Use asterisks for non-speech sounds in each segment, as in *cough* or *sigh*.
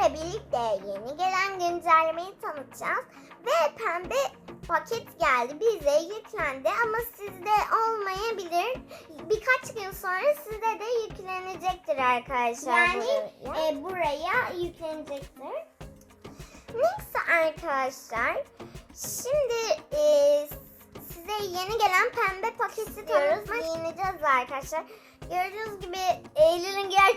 yeni gelen güncellemeyi tanıtacağız. Ve pembe paket geldi bize yüklendi ama sizde olmayabilir. Birkaç gün sonra size de yüklenecektir arkadaşlar. Yani buraya. e, buraya yüklenecektir. Neyse arkadaşlar. Şimdi e, size yeni gelen pembe paketi tanıtmak giyineceğiz arkadaşlar. Gördüğünüz gibi Eylül'ün gerçek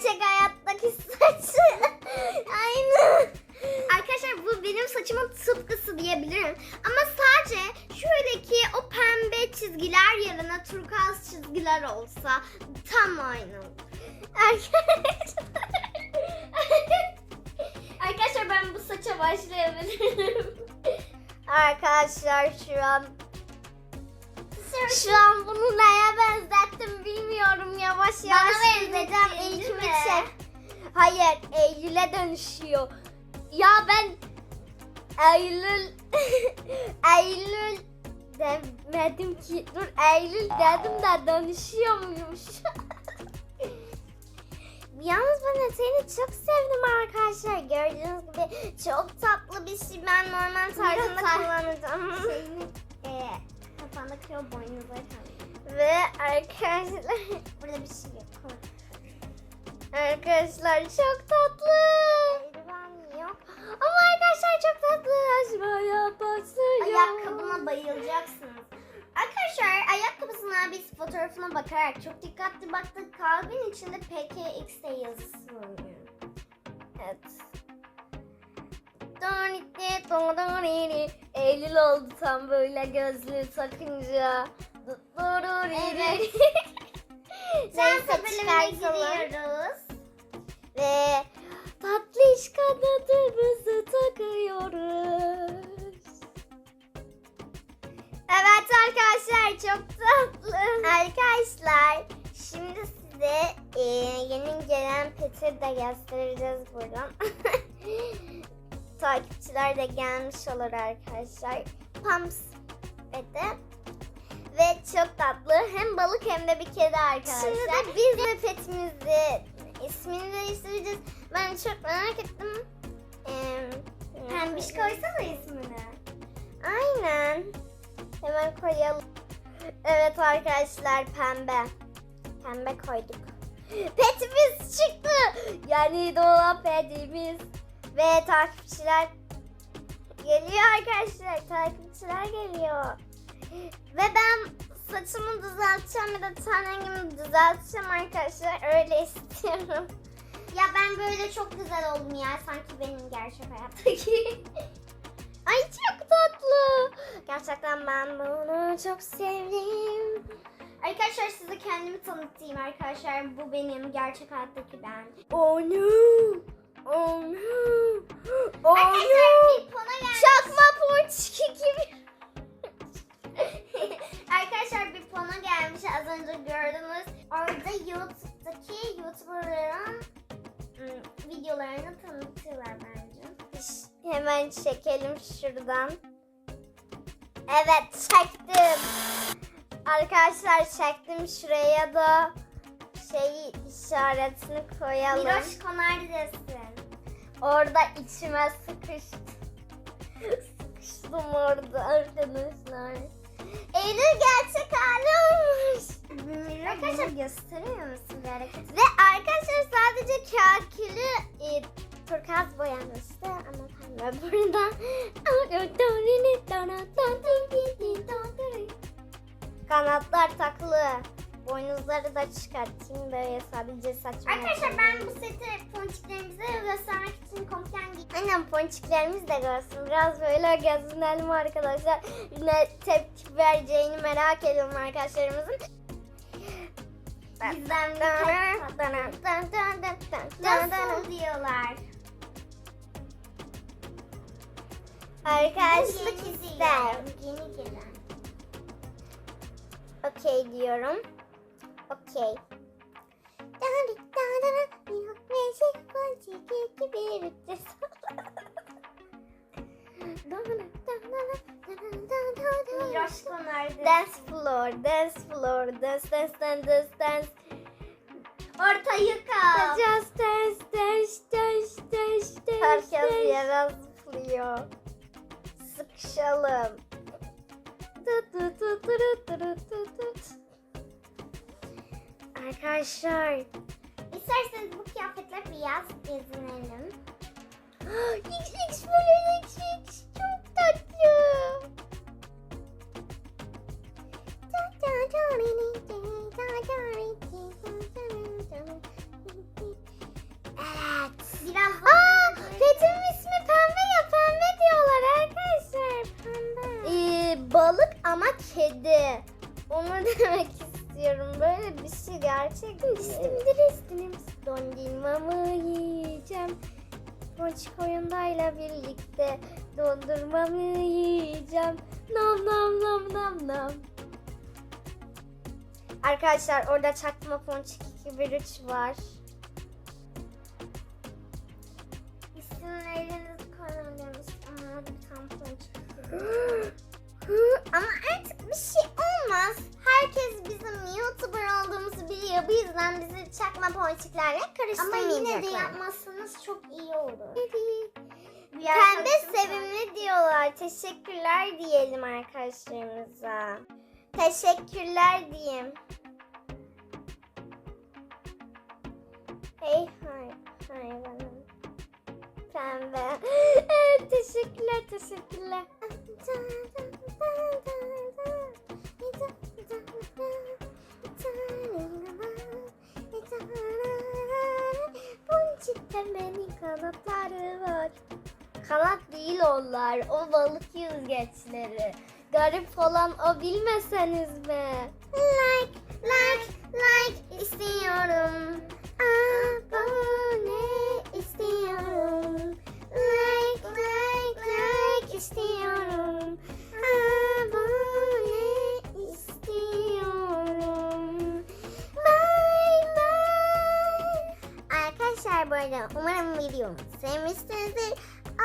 başlayabilirim. *laughs* Arkadaşlar şu an şu an bunu neye benzettim bilmiyorum. Yavaş yavaş gideceğim. İlkimi mi? çek. Hayır Eylül'e dönüşüyor. Ya ben Eylül *laughs* Eylül demedim ki. Dur Eylül dedim de dönüşüyor muymuş? *laughs* Yalnız ben seni çok sevdim arkadaşlar. Gördüğünüz çok tatlı bir şey. Ben normal tarzında tar- kullanacağım. *laughs* Şeyini e, kafandaki o boynuzları. Ve arkadaşlar *laughs* Burada bir şey yok. arkadaşlar çok tatlı. Eldiven yok. Ama arkadaşlar çok tatlı. Aşmaya basıyor. Ayakkabıma bayılacaksınız. Arkadaşlar ayakkabısına biz fotoğrafına bakarak çok dikkatli baktık. Kalbin içinde PKX'de yazısı var. Evet. Eylül oldu tam böyle gözlüğü takınca. Evet. *laughs* Neyse bölümüne giriyoruz. Ve tatlış kanadımızı takıyoruz. Evet arkadaşlar çok tatlı. Arkadaşlar şimdi size e, yeni gelen peti de göstereceğiz buradan. *laughs* Takipçiler de gelmiş olur arkadaşlar. Pumps peti. Ve çok tatlı. Hem balık hem de bir kedi arkadaşlar. Şimdi de biz de petimizi ismini değiştireceğiz. Ben çok merak ettim. Ee, Pembiş koysana ismini. Aynen. Hemen koyalım. Evet arkadaşlar pembe. Pembe koyduk. Petimiz çıktı. Yani dolap petimiz. Ve takipçiler geliyor arkadaşlar. Takipçiler geliyor. Ve ben saçımı düzelteceğim ya da ten rengimi düzelteceğim arkadaşlar. Öyle *laughs* istiyorum. Ya ben böyle çok güzel oldum ya. Sanki benim gerçek hayattaki. *laughs* Ay çok tatlı. Gerçekten ben bunu çok sevdim. Arkadaşlar size kendimi tanıtayım arkadaşlar. Bu benim gerçek hayattaki ben. Oh no. Oh. Oh pona gelmiş. Çakma ponçiki gibi. *laughs* Arkadaşlar bir pona gelmiş az önce gördünüz. Orada YouTube'daki YouTuber'ların ım, videolarını tanıtıyorlar bence. Hemen çekelim şuradan. Evet çektim. Arkadaşlar çektim şuraya da şey işaretini koyalım. Miroş neredesin? Orada içime sıkıştı. Sıkıştım orada arkadaşlar. Eylül gerçek hali olmuş. Arkadaşlar gösteriyor musun bir hareket? Ve arkadaşlar sadece kakülü e, turkuaz boyanmıştı ama pembe burada. Kanatlar taklı. Boynuzları da çıkartayım böyle sadece saçma. Arkadaşlar ben bu seti ponçiklerimize göstermek için komple giydim. Aynen ponçiklerimiz de görsün. Biraz böyle gezinelim arkadaşlar. Ne tepki vereceğini merak ediyorum arkadaşlarımızın. Bir Nasıl diyorlar? Arkadaşlık ister. Yeni gelen. Okey diyorum. Okey. Miroşko nerede? *laughs* Dance floor, dance floor, dance, dance, dance, dance, dance. Ortayı kal. Ters ters ters ters ters ters. Herkes yere zıplıyor. Sıkışalım. Tut tut tut tut tut tut. Arkadaşlar. İsterseniz bu kıyafetler biraz gezinelim. *gasps* XX böyle XX çok tatlı. Evet. Biraz Aa, Pet'in ismi pembe ya pembe diyorlar arkadaşlar. Pembe. Ee, balık ama kedi. Onu *laughs* demek bir şey gerçekten. İstimdir istinim. Dondurmamı yiyeceğim. Ponçik oyundayla birlikte dondurmamı yiyeceğim. Nam nam nam nam nam. Arkadaşlar orada çakma Ponçik 213 var. isimlerinizi koyun demiştim. Orada bir tampon çıktı. *gasps* Ama artık bir şey olmaz. Herkes bizim YouTuber olduğumuzu biliyor. Bu yüzden bizi çakma ponçiklerle Ama karıştırmayacaklar. yine de yapmazsanız çok iyi olur. Pembe sevimli diyorlar. Teşekkürler diyelim arkadaşlarımıza. Teşekkürler diyeyim. Hey hay hayvanım. Pembe. *laughs* Evet, teşekkürler teşekkürler. Değil onlar. O balık yüzgeçleri. Garip olan o bilmeseniz mi? Like, like, like istiyorum. Abone istiyorum. Like, like, like istiyorum. Abone istiyorum. Bye bye. Arkadaşlar bu arada umarım videomu sevmişsinizdir.